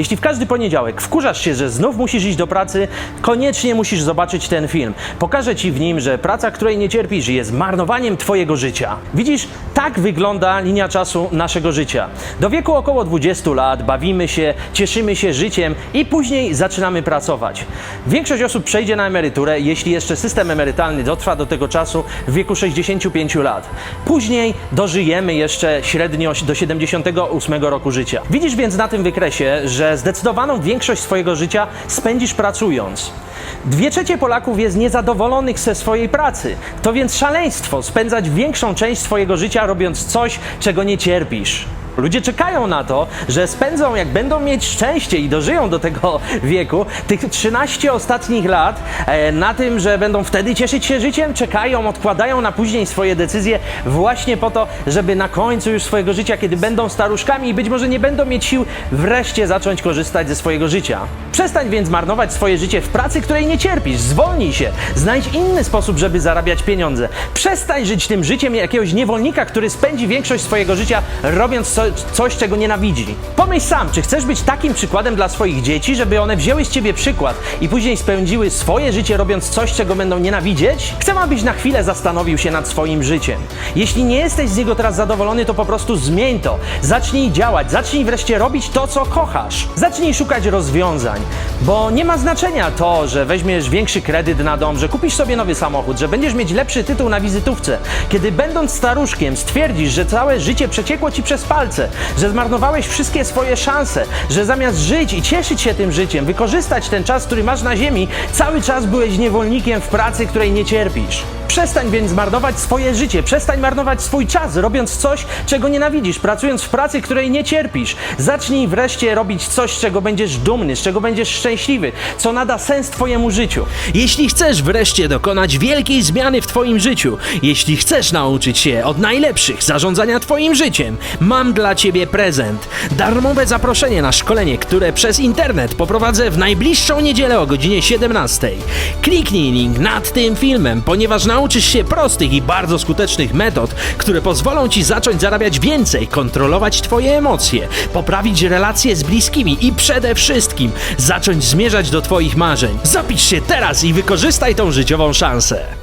Jeśli w każdy poniedziałek wkurzasz się, że znów musisz iść do pracy, koniecznie musisz zobaczyć ten film. Pokażę Ci w nim, że praca, której nie cierpisz, jest marnowaniem Twojego życia. Widzisz, tak wygląda linia czasu naszego życia. Do wieku około 20 lat bawimy się, cieszymy się życiem i później zaczynamy pracować. Większość osób przejdzie na emeryturę, jeśli jeszcze system emerytalny dotrwa do tego czasu w wieku 65 lat. Później dożyjemy jeszcze średnio do 78 roku życia. Widzisz więc na tym wykresie, że zdecydowaną większość swojego życia spędzisz pracując. Dwie trzecie Polaków jest niezadowolonych ze swojej pracy. To więc szaleństwo spędzać większą część swojego życia robiąc coś, czego nie cierpisz. Ludzie czekają na to, że spędzą, jak będą mieć szczęście i dożyją do tego wieku, tych 13 ostatnich lat e, na tym, że będą wtedy cieszyć się życiem, czekają, odkładają na później swoje decyzje właśnie po to, żeby na końcu już swojego życia, kiedy będą staruszkami i być może nie będą mieć sił, wreszcie zacząć korzystać ze swojego życia. Przestań więc marnować swoje życie w pracy, której nie cierpisz. Zwolnij się. Znajdź inny sposób, żeby zarabiać pieniądze. Przestań żyć tym życiem jakiegoś niewolnika, który spędzi większość swojego życia robiąc co, coś, czego nienawidzi. Pomyśl sam, czy chcesz być takim przykładem dla swoich dzieci, żeby one wzięły z ciebie przykład i później spędziły swoje życie robiąc coś, czego będą nienawidzieć? Chcę, abyś na chwilę zastanowił się nad swoim życiem. Jeśli nie jesteś z niego teraz zadowolony, to po prostu zmień to. Zacznij działać, zacznij wreszcie robić to, co kochasz. Zacznij szukać rozwiązań, bo nie ma znaczenia to, że weźmiesz większy kredyt na dom, że kupisz sobie nowy samochód, że będziesz mieć lepszy tytuł na wizytówce. Kiedy będąc staruszkiem stwierdzisz, że całe życie przeciekło ci przez palce, że zmarnowałeś wszystkie swoje szanse, że zamiast żyć i cieszyć się tym życiem, wykorzystać ten czas, który masz na ziemi, cały czas byłeś niewolnikiem w pracy, której nie cierpisz. Przestań więc marnować swoje życie, przestań marnować swój czas, robiąc coś, czego nienawidzisz, pracując w pracy, której nie cierpisz. Zacznij wreszcie robić coś, z czego będziesz dumny, z czego będziesz szczęśliwy, co nada sens Twojemu życiu. Jeśli chcesz wreszcie dokonać wielkiej zmiany w Twoim życiu, jeśli chcesz nauczyć się od najlepszych zarządzania Twoim życiem, mam dla Ciebie prezent. Darmowe zaproszenie na szkolenie, które przez internet poprowadzę w najbliższą niedzielę o godzinie 17. Kliknij link nad tym filmem, ponieważ nauczysz się prostych i bardzo skutecznych metod, które pozwolą Ci zacząć zarabiać więcej, kontrolować Twoje emocje, poprawić relacje z bliskimi i przede wszystkim zacząć zmierzać do Twoich marzeń. Zapisz się teraz i wykorzystaj tą życiową szansę.